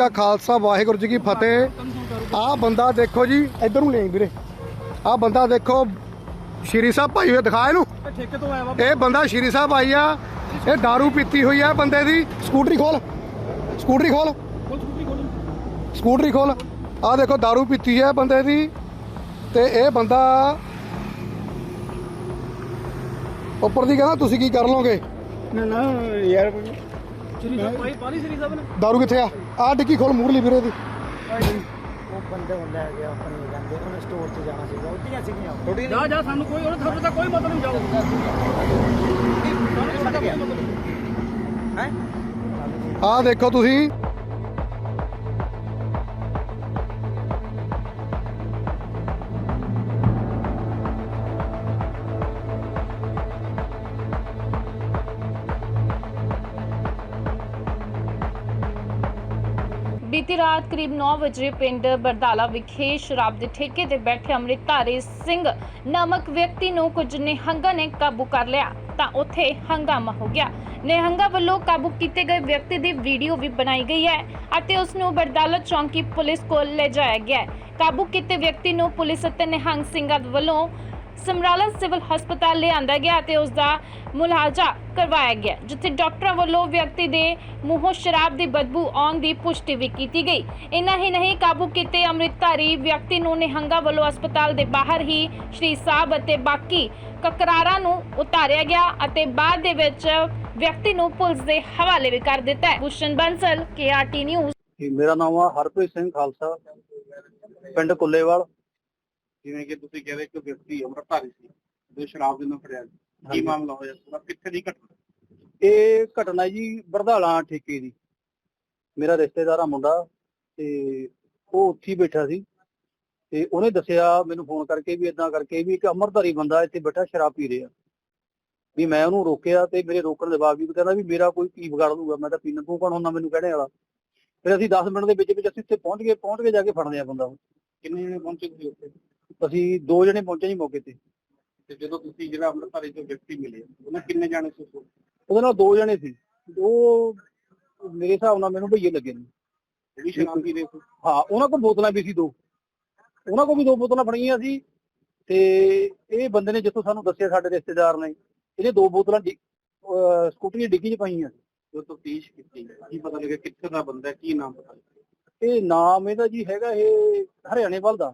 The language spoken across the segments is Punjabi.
ਕਾ ਖਾਲਸਾ ਵਾਹਿਗੁਰੂ ਜੀ ਕੀ ਫਤਿਹ ਆਹ ਬੰਦਾ ਦੇਖੋ ਜੀ ਇੱਧਰ ਨੂੰ ਲੈ ਵੀਰੇ ਆਹ ਬੰਦਾ ਦੇਖੋ ਸ਼੍ਰੀ ਸਾਹਿਬ ਭਾਈ ਹੋਏ ਦਿਖਾ ਇਹਨੂੰ ਠੇਕੇ ਤੋਂ ਆਇਆ ਵਾ ਇਹ ਬੰਦਾ ਸ਼੍ਰੀ ਸਾਹਿਬ ਆਈ ਆ ਇਹ दारू ਪੀਤੀ ਹੋਈ ਆ ਬੰਦੇ ਦੀ ਸਕੂਟਰੀ ਖੋਲ ਸਕੂਟਰੀ ਖੋਲ ਕੋਲ ਸਕੂਟਰੀ ਕੋਲ ਸਕੂਟਰੀ ਖੋਲ ਆਹ ਦੇਖੋ दारू ਪੀਤੀ ਹੈ ਬੰਦੇ ਦੀ ਤੇ ਇਹ ਬੰਦਾ ਉੱਪਰ ਦੀ ਕਹਿੰਦਾ ਤੁਸੀਂ ਕੀ ਕਰ ਲੋਗੇ ਨਾ ਨਾ ਯਾਰ ਸ਼੍ਰੀ ਸਾਹਿਬ ਭਾਈ ਪਾਲੀ ਸ਼੍ਰੀ ਸਾਹਿਬ ਨੇ? दारू ਕਿੱਥੇ ਆ? ਆਹ ਡਿੱਗੀ ਖੋਲ ਮੂਰਲੀ ਵੀਰੇ ਦੀ। ਉਹ ਬੰਦੇ ਹੁਣ ਲੈ ਗਿਆ ਆਪਣੇ ਜਾਂਦੇ ਉਹਨੇ ਸਟੋਰ 'ਚ ਜਾਣਾ ਸੀਗਾ ਉੱਡੀਆਂ ਸੀਗੀਆਂ ਥੋੜੀ ਜਾ ਜਾ ਸਾਨੂੰ ਕੋਈ ਉਹਨੇ ਤੁਹਾਨੂੰ ਤਾਂ ਕੋਈ ਮਤਲਬ ਨਹੀਂ ਜਾਓ। ਸਾਨੂੰ ਸਾਡਾ ਕੋਈ ਮਤਲਬ ਨਹੀਂ। ਹੈ? ਆਹ ਦੇਖੋ ਤੁਸੀਂ। ਬੀਤੀ ਰਾਤ ਕਰੀਬ 9 ਵਜੇ ਪਿੰਡ ਬਰਦਾਲਾ ਵਿਖੇ ਸ਼ਰਾਬ ਦੇ ਠੇਕੇ ਤੇ ਬੈਠੇ ਅੰਮ੍ਰਿਤਧਾਰੀ ਸਿੰਘ ਨਾਮਕ ਵਿਅਕਤੀ ਨੂੰ ਕੁਝ ਨਿਹੰਗਾਂ ਨੇ ਕਾਬੂ ਕਰ ਲਿਆ, ਤਾਂ ਉੱਥੇ ਹੰਗਾਮਾ ਹੋ ਗਿਆ। ਨਿਹੰਗਾਂ ਵੱਲੋਂ ਕਾਬੂ ਕੀਤੇ ਗਏ ਵਿਅਕਤੀ ਦੀ ਵੀਡੀਓ ਵੀ ਬਣਾਈ ਗਈ ਹੈ ਅਤੇ ਉਸ ਨੂੰ ਬਰਦਾਲਾ ਚੌਂਕੀ ਪੁਲਿਸ ਕੋਲ ਲਿਜਾਇਆ ਗਿਆ ਹੈ। ਕਾਬੂ ਕੀਤੇ ਵਿਅਕਤੀ ਨੂੰ ਪੁਲਿਸ ਅਤੇ ਨਿਹੰਗ ਸਿੰਘਾਂ ਵੱਲੋਂ ਸਮਰਾਲਾ ਸਿਵਲ ਹਸਪਤਾਲ ਲਿਆਂਦਾ ਗਿਆ ਅਤੇ ਉਸ ਦਾ ਮੁਲਾਜ਼ਾ ਕਰਵਾਇਆ ਗਿਆ, ਜਿੱਥੇ ਡਾਕਟਰਾਂ ਵੱਲੋਂ ਵਿਅਕਤੀ ਦੇ ਮੂੰਹੋਂ ਸ਼ਰਾਬ ਦੀ ਬਦਬੂ ਆਉਣ ਦੀ ਪੁਸ਼ਟੀ ਵੀ ਕੀਤੀ ਗਈ। ਇਨਾ ਹੀ ਨਹੀਂ, ਕਾਬੂ ਕੀਤੇ ਅੰਮ੍ਰਿਤਧਾਰੀ ਵਿਅਕਤੀ ਨੂੰ ਨਿਹੰਗਾ ਵੱਲੋਂ ਹਸਪਤਾਲ ਦੇ ਬਾਹਰ ਹੀ ਸ਼੍ਰੀ ਸਾਹਿਬ ਅਤੇ ਬਾਕੀ ਕਕਰਾਰਾਂ ਨੂੰ ਉਤਾਰਿਆ ਗਿਆ ਅਤੇ ਬਾਅਦ ਦੇ ਵਿੱਚ ਵਿਅਕਤੀ ਨੂੰ ਪੁਲਿਸ ਦੇ ਹਵਾਲੇ ਵੀ ਕਰ ਦਿੱਤਾ ਭੂਸ਼ਣ ਬੰਸਲ ਕੇਆਰਟੀ ਨਿਊਜ਼ ਮੇਰਾ ਨਾਮ ਆ ਹਰਪ੍ਰੀਤ ਸਿੰਘ ਖਾਲਸਾ, ਪਿੰਡ ਕੁੱਲੇਵਾਲ। ਜਿਵੇਂ ਕਿ ਤੁਸੀਂ ਕਹਿੰਦੇ ਕਿ ਵਿਅਕਤੀ ਅੰਮ੍ਰਿਤਧਾਰੀ ਸੀ ਜੋ ਸ਼ਰਾਬ ਦੇ ਨਾਲ ਫੜਿਆ ਗਿਆ। ਕੀ। ਮਾਮਲਾ ਹੋਇਆ ਪੂਰਾ ਕਿੱਥੇ ਦੀ ਘਟਨਾ ਇਹ ਘਟਨਾ ਜੀ ਬਰਧਾਲਾ ਠੇਕੇ ਦੀ ਮੇਰਾ ਰਿਸ਼ਤੇਦਾਰ ਆ ਮੁੰਡਾ ਤੇ ਉਹ ਉੱਥੇ ਹੀ ਬੈਠਾ ਸੀ ਤੇ ਉਹਨੇ ਦੱਸਿਆ ਮੈਨੂੰ ਫੋਨ ਕਰਕੇ ਵੀ ਇਦਾਂ ਕਰਕੇ ਵੀ ਇੱਕ ਅਮਰਧਾਰੀ ਬੰਦਾ ਇੱਥੇ ਬੈਠਾ ਸ਼ਰਾਬ ਪੀ ਰਿਹਾ ਵੀ ਮੈਂ ਉਹਨੂੰ ਰੋਕਿਆ ਤੇ ਮੇਰੇ ਰੋਕਣ ਦੇ ਬਾਵਜੂਦ ਕਹਿੰਦਾ ਵੀ ਮੇਰਾ ਕੋਈ ਕੀ ਵਿਗਾੜ ਦੂਗਾ ਮੈਂ ਤਾਂ ਪੀਣ ਤੂੰ ਕੌਣ ਹੁੰਦਾ ਮੈਨੂੰ ਕਹਿਣੇ ਵਾਲਾ ਫਿਰ ਅਸੀਂ 10 ਮਿੰਟ ਦੇ ਵਿੱਚ ਵਿੱਚ ਅਸੀਂ ਉੱਥੇ ਪਹੁੰਚ ਗਏ ਪਹੁੰਚ ਕੇ ਜਾ ਕੇ ਫੜਦੇ ਆ ਬੰਦਾ ਉਹ। ਕਿੰਨੇ ਜਣੇ ਪਹੁੰਚੇ ਸੀ ਉੱਥੇ ਅਸੀਂ ਦੋ ਜਣੇ ਪਹੁੰਚੇ ਜੀ ਮੌਕੇ ਤੇ। ਤੇ ਜਦੋਂ ਤੁਸੀਂ ਜਿਹੜਾ ਅੰਮ੍ਰਿਤਧਾਰੀ ਤੋਂ ਵਿਅਕਤੀ ਮਿਲੇ ਉਹਨਾਂ ਕਿੰਨੇ ਜਾਣੇ ਸੀ? ਉਹਦੇ ਨਾਲ ਦੋ ਜਣੇ ਸੀ। ਉਹ ਮੇਰੇ ਹਿਸਾਬ ਨਾਲ ਮੈਨੂੰ ਭਈਏ ਲੱਗੇ ਨੇ। ਵੀ ਸ਼ਰਾਬ ਸੀ? ਹਾਂ ਉਹਨਾਂ ਕੋਲ ਬੋਤਲਾਂ ਵੀ ਸੀ ਦੋ। ਉਹਨਾਂ ਕੋਲ ਵੀ ਦੋ ਬੋਤਲਾਂ ਫੜੀਆਂ ਸੀ। ਤੇ ਇਹ ਬੰਦੇ ਨੇ ਜਿੱਥੋਂ ਸਾਨੂੰ ਦੱਸਿਆ ਸਾਡੇ ਰਿਸ਼ਤੇਦਾਰ ਨੇ ਇਹਨੇ ਦੋ ਬੋਤਲਾਂ ਸਕੂਟਰੀ ਦੀ ਡਿੱਗੀ 'ਚ ਪਾਈਆਂ। ਸੀ ਜਦੋਂ ਤਫਤੀਸ਼ ਕੀਤੀ ਕੀ ਪਤਾ ਲੱਗਿਆ ਕਿੱਥੇ ਦਾ ਬੰਦਾ ਕੀ ਨਾਮ ਪਤਾ? ਇਹ ਨਾਮ ਇਹਦਾ ਜੀ ਹੈਗਾ ਇਹ ਹਰਿਆਣੇ ਵੱਲ ਦਾ।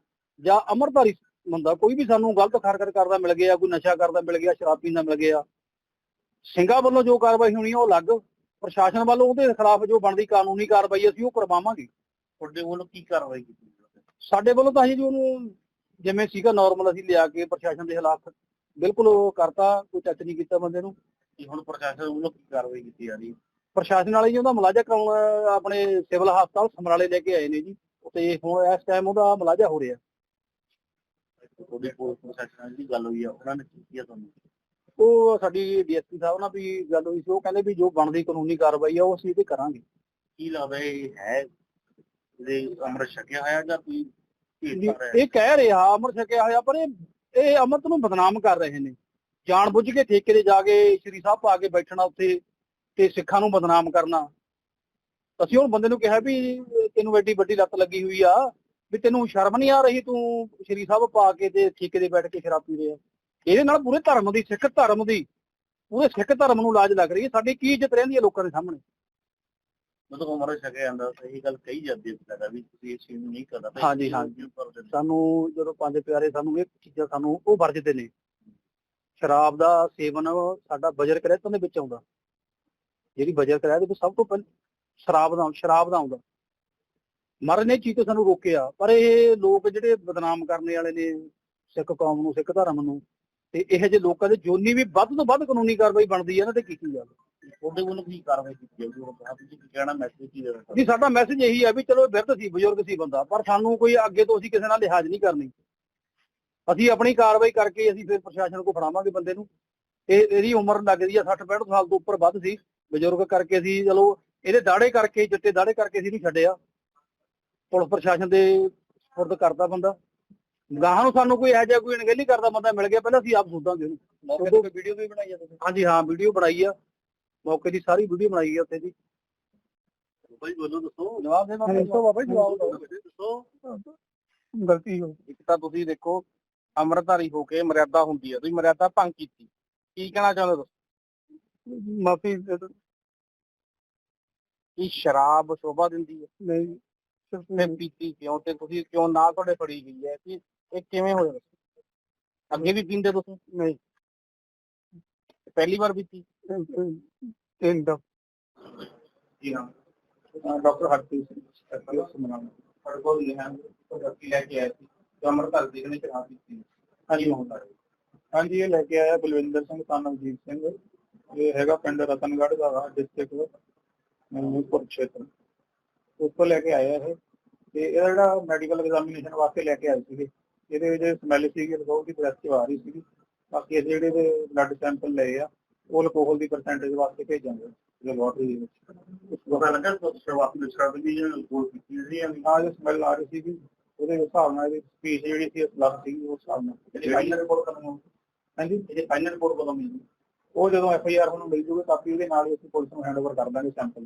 ਜਾਂ ਅਮਰਧਾਰੀ ਬੰਦਾ ਕੋਈ ਵੀ ਸਾਨੂੰ ਗਲਤ ਹਰਕਤ ਕਰਦਾ ਮਿਲ ਗਿਆ ਕੋਈ ਨਸ਼ਾ ਕਰਦਾ ਮਿਲ ਗਿਆ ਸ਼ਰਾਬ ਪੀਂਦਾ ਮਿਲ ਗਿਆ ਸਿੰਘਾਂ ਵੱਲੋਂ ਜੋ ਕਾਰਵਾਈ ਹੋਣੀ ਉਹ ਅਲੱਗ ਪ੍ਰਸ਼ਾਸਨ ਵੱਲੋਂ ਉਹਦੇ ਖਿਲਾਫ ਜੋ ਬਣਦੀ ਕਾਨੂੰਨੀ ਕਾਰਵਾਈ ਅਸੀਂ ਉਹ ਕਰਵਾਵਾਂਗੇ। ਤੁਹਾਡੇ ਵੱਲੋਂ ਕੀ ਕਾਰਵਾਈ ਕੀਤੀ ਸਾਡੇ ਵੱਲੋਂ ਤਾਂ ਅਸੀਂ ਜੀ ਉਹਨੂੰ ਜਿਵੇਂ ਸੀਗਾ ਨਾਰਮਲ ਅਸੀਂ ਲਿਆ ਕੇ ਪ੍ਰਸ਼ਾਸਨ ਦੇ ਖਿਲਾਫ ਬਿਲਕੁਲ ਉਹ ਕਰਤਾ ਕੋਈ ਟੱਚ ਨਹੀਂ ਕੀਤਾ ਬੰਦੇ ਨੂੰ। ਕਿ ਹੁਣ ਪ੍ਰਸ਼ਾਸਨ ਵੱਲੋਂ ਕੀ ਕਾਰਵਾਈ ਕੀਤੀ ਜਾ ਰਹੀ ਪ੍ਰਸ਼ਾਸਨ ਵਾਲੇ ਜੀ ਉਹਦਾ ਮੁਲਾਜ਼ਾ ਕਰਾਉਣ ਆਪਣੇ ਸਿਵਲ ਹਸਪਤਾਲ ਸਮਰਾਲੇ ਲੈ ਕੇ ਆਏ ਨੇ ਜੀ। ਤੇ ਹੁਣ ਇਸ ਟਾਈਮ ਉਹਦਾ ਮੁਲਾਜ਼ਾ ਹੋ ਰਿਹਾ। ਤੁਹਾਡੀ ਪੁਲਿਸ ਪ੍ਰਸ਼ਾਸਨ ਦੀ ਗੱਲ ਹੋਈ ਆ ਉਹਨਾਂ ਨੇ ਕੀਤਾ ਤੁਹਾਨੂੰ? ਉਹ ਸਾਡੀ ਡੀਐਸਪੀ ਸਾਹਿਬ ਨਾਲ ਵੀ ਗੱਲ ਹੋਈ ਸੀ ਉਹ ਕਹਿੰਦੇ ਵੀ ਜੋ ਬਣਦੀ ਕਾਨੂੰਨੀ ਕਾਰਵਾਈ ਆ ਉਹ ਅਸੀਂ ਇਹਦੇ ਕਰਾਂਗੇ। ਕੀ ਲੱਗਦਾ ਇਹ ਹੈ ਦੇ ਅੰਮ੍ਰਿਤ ਛਕਿਆ ਹੋਇਆ ਜਾਂ ਕੋਈ ਇਹ ਕਹਿ ਰਿਹਾ ਅਮਰ ਛਕਿਆ ਹੋਇਆ ਪਰ ਇਹ ਇਹ ਅਮਰਤ ਨੂੰ ਬਦਨਾਮ ਕਰ ਰਹੇ ਨੇ। ਜਾਣ ਬੁੱਝ ਕੇ ਠੇਕੇ ਤੇ ਜਾ ਕੇ ਸ਼੍ਰੀ ਸਾਹਿਬ ਪਾ ਕੇ ਬੈਠਣਾ ਉੱਥੇ ਤੇ ਸਿੱਖਾਂ ਨੂੰ ਬਦਨਾਮ ਕਰਨਾ। ਅਸੀਂ ਉਹ ਬੰਦੇ ਨੂੰ ਕਿਹਾ ਵੀ ਤੈਨੂੰ ਐਡੀ ਵੱਡੀ ਲੱਤ ਲੱਗੀ ਹੋਈ ਆ ਵੀ ਤੈਨੂੰ ਸ਼ਰਮ ਨਹੀਂ ਆ ਰਹੀ ਤੂੰ ਸ਼੍ਰੀ ਸਾਹਿਬ ਪਾ ਕੇ ਤੇ ਠੇਕੇ ਤੇ ਬੈਠ ਕੇ ਸ਼ਰਾਬ ਪੀ ਰਿਹਾ ਇਹਦੇ ਨਾਲ ਪੂਰੇ ਧਰਮ ਦੀ ਸਿੱਖ ਧਰਮ ਦੀ ਪੂਰੇ ਸਿੱਖ ਧਰਮ ਨੂੰ ਲਾਜ ਲੱਗ ਰਹੀ ਹੈ। ਸਾਡੀ ਕੀ ਇੱਜ਼ਤ ਰਹਿੰਦੀ ਹੈ ਲੋਕਾਂ ਦੇ ਸਾਹਮਣੇ? ਮਤਲਬ ਉਮਰ ਛਕਿਆ ਜਾਂਦਾ ਸਹੀ ਗੱਲ ਕਹੀ ਜਾਂਦੀ ਹੈ ਵੀ ਤੁਸੀਂ ਇਸ ਚੀਜ਼ ਨੂੰ ਨਹੀਂ ਕਰਨਾ। ਤੇ ਹਾਂਜੀ, ਹਾਂਜੀ। ਦੇ- ਸਾਨੂੰ ਜਦੋਂ ਪੰਜ ਪਿਆਰੇ ਸਾਨੂੰ ਇਹ ਚੀਜ਼ਾਂ ਸਾਨੂੰ ਉਹ ਵਰਜਦੇ ਨੇ। ਸ਼ਰਾਬ ਦਾ ਸੇਵਨ ਸਾਡਾ ਬਜਰ ਕਰਿਆਤਾਂ ਦੇ ਵਿੱਚ ਆਉਂਦਾ। ਜਿਹੜੀ ਬਜਰ ਕਰਿਆ ਦੇ ਵਿੱਚ ਸਭ ਤੋਂ ਪਹਿਲਾਂ ਸ਼ਰਾਬ ਦਾ ਸ਼ਰਾਬ ਦਾ ਆਉਂਦਾ। ਮਰਨ ਨੇ ਚੀਜ਼ ਤੋਂ ਸਾਨੂੰ ਰੋਕਿਆ। ਪਰ ਇਹ ਲੋਕ ਜਿਹੜੇ ਬਦਨਾਮ ਕਰਨੇ ਵਾਲੇ ਨੇ ਸਿੱਖ ਕੌਮ ਨੂੰ ਸਿੱਖ ਧਰਮ ਨੂੰ ਤੇ ਇਹੋ ਜਿਹੇ ਲੋਕਾਂ ਦੇ ਜੋਨੀ ਵੀ ਵੱਧ ਤੋਂ ਵੱਧ ਕਾਨੂੰਨੀ ਕਾਰਵਾਈ ਬਣਦੀ ਹੈ ਨਾ ਤੇ ਕੀਤੀ ਜਾਵੇ ਤੁਹਾਡੇ ਵੱਲੋਂ ਕੀ ਕਾਰਵਾਈ ਕੀਤੀ ਜਾਊਗੀ? ਉਹ ਬਾਅਦ ਤੁਸੀਂ ਕੀ ਕਹਿਣਾ ਮੈਸੇਜ ਕੀ ਦੇਣਾ ਜੀ ਸਾਡਾ ਮੈਸੇਜ ਇਹੀ ਹੈ ਵੀ ਚਲੋ ਬਿਰਧ ਸੀ ਬਜ਼ੁਰਗ ਸੀ ਬੰਦਾ ਪਰ ਸਾਨੂੰ ਕੋਈ ਅੱਗੇ ਤੋਂ ਅਸੀਂ ਕਿਸੇ ਨਾਲ ਲਿਹਾਜ਼ ਨਹੀਂ ਕਰਨੀ। ਅਸੀਂ ਆਪਣੀ ਕਾਰਵਾਈ ਕਰਕੇ ਅਸੀਂ ਫਿਰ ਪ੍ਰਸ਼ਾਸਨ ਕੋ ਫੜਾਵਾਂਗੇ ਬੰਦੇ ਨੂੰ। ਇਹ ਇਹਦੀ ਉਮਰ ਲੱਗਦੀ ਆ 60 65 ਸਾਲ ਤੋਂ ਉੱਪਰ ਵੱਧ ਸੀ। ਬਜ਼ੁਰਗ ਕਰਕੇ ਅਸੀਂ ਚਲੋ ਇਹਦੇ ਦਾੜੇ ਕਰਕੇ ਚਿੱਟੇ ਦਾੜੇ ਕਰਕੇ ਅਸੀਂ ਨਹੀਂ ਛੱਡਿਆ। ਪੁਲਿਸ ਪ੍ਰਸ਼ਾਸਨ ਦੇ ਸਪੁਰਦ ਕਰਦਾ ਬੰਦਾ। ਗਾਹਾਂ ਨੂੰ ਸਾਨੂੰ ਕੋਈ ਇਹੋ ਜਿਹਾ ਕੋਈ ਅਣਗਹਿਲੀ ਕਰਦਾ ਬੰਦਾ ਮਿਲ ਗਿਆ ਪਹਿਲਾਂ ਅਸੀਂ ਆਪ ਸੋਧਾਂਗੇ ਉਹਨੂੰ। ਮੌਕੇ ਤੇ ਵੀਡੀਓ ਵੀ ਬਣਾਈ ਆ ਤੁਸੀਂ ਹਾਂਜੀ ਹਾਂ ਵੀਡੀਓ ਬਣਾਈ ਆ। ਮੌਕੇ ਦੀ ਸਾਰੀ ਵੀਡੀਓ ਬਣਾਈ ਆ ਉੱਥੇ ਦੀ। ਭਾਈ ਬੋਲੋ ਦੱਸੋ। ਜਵਾਬ ਦੇ ਮੈਂ ਦੱਸੋ ਬਾਬਾ ਜੀ ਜਵਾਬ ਦੱਸੋ। ਗਲਤੀ ਹੋ ਇੱਕ ਤਾਂ ਤੁਸੀਂ ਦੇਖੋ ਅਮਰਧਾਰੀ ਹੋ ਕੇ ਮਰਿਆਦਾ ਹੁੰਦੀ ਹੈ ਤੁਸੀਂ ਮਰਿਆਦਾ ਭੰਗ ਕੀਤੀ। ਕੀ ਕਹਿਣਾ ਚਾਹੁੰਦੇ ਹੋ ਮਾਫੀ ਕੀ ਸ਼ਰਾਬ ਸ਼ੋਭਾ ਦਿੰਦੀ ਹੈ ਨਹੀਂ। ਸਿਰਫ ਤੇ ਪੀਤੀ ਕਿਉਂ ਤੇ ਤੁਸੀਂ ਕਿਉਂ ਨਾ ਤੁਹਾਡੇ ਫੜੀ ਗਈ ਹੈ ਕਿ ਇਹ ਕਿਵੇਂ ਹੋਇਆ? ਅੱਗੇ ਵੀ ਪੀਂਦੇ ਤੁਸੀਂ? ਨਹੀਂ। ਪਹਿਲੀ ਵਾਰ ਪੀਤੀ? ਤਿੰਨ ਦਾ ਜੀ ਹਾਂ। ਡਾਕਟਰ ਹਰਪ੍ਰੀਤ ਸਿੰਘ ਸਰਕਾਰੀ ਸਮਨਾਮ ਸਾਡੇ ਕੋਲ ਇਹ ਹਨ ਪ੍ਰੋਡਕਟ ਲੈ ਕੇ ਆਏ ਸੀ। ਜੋ ਅਮਰਧਾਰੀ ਜੀ ਨੇ ਸ਼ਰਾਬ ਪੀਤੀ ਹਾਂਜੀ ਹੁੰਦਾ ਹੈ ਹਾਂਜੀ, ਇਹ ਲੈ ਕੇ ਆਇਆ ਬਲਵਿੰਦਰ ਸਿੰਘ ਸਾਨਵਜੀਤ ਸਿੰਘ। ਇਹ ਹੈਗਾ ਪਿੰਡ ਰਤਨਗੜ੍ਹ ਦਾ ਉੱਥੋਂ ਲੈ ਕੇ ਆਇਆ ਇਹ। ਤੇ ਇਹਦਾ ਜਿਹੜਾ ਮੈਡੀਕਲ ਐਗਜ਼ਾਮੀਨੇਸ਼ਨ ਵਾਸਤੇ ਲੈ ਕੇ ਆਏ ਸੀਗੇ। ਇਹਦੇ ਵਿੱਚ ਸਮੈਲ ਸੀਗੀ ਰਿਜ਼ੋਲਟ ਦੀ ਬ੍ਰੈਥ ਆ ਰਹੀ ਸੀਗੀ। ਬਾਕੀ ਇਹਦੇ ਜਿਹੜੇ ਦੇ ਬਲੱਡ ਸੈਂਪਲ ਲਏ ਆ ਉਹ ਅਲਕੋਹਲ ਦੀ ਪਰਸੈਂਟੇਜ ਵਾਸਤੇ ਭੇਜਾਂਗੇ ਲੈਬੋਰਟਰੀ ਦੇ ਵਿੱਚ। ਪਤਾ ਲੱਗਾ ਸ਼ੁਰੂਆਤੀ ਸ਼ਰਾਬ ਦੀ ਜਿਹੜੀ ਗੋਲ ਕੀਤੀ ਸੀ ਆ ਜੋ ਸਮੈਲ ਆ ਰਹੀ ਸੀਗੀ ਉਹਦੇ ਹਿਸਾਬ ਨਾਲ ਇਹਦੀ ਸਪੀਚ ਜਿਹੜੀ ਸੀ ਅਸਲਰ ਸੀਗੀ ਉਸ ਹਿਸਾਬ ਨਾਲ। ਇਹਦੀ ਫਾਈਨਲ ਰਿਪੋਰਟ ਹੋਊਗੀ? ਹਾਂਜੀ? ਇਹਦੀ ਫਾਈਨਲ ਰਿਪੋਰਟ ਕਦੋਂ ਉਹ ਜਦੋਂ ਐਫ ਆਈ ਆਰ ਨੂੰ ਮਿਲ ਜੂਗੀ ਕਾਪੀ ਉਹਦੇ ਨਾਲ ਹੀ ਅਸੀਂ ਪੁਲਿਸ ਨੂੰ ਹੈਂਡਓਵਰ ਕਰ ਦਾਂਗੇ ਸੈਂਪਲ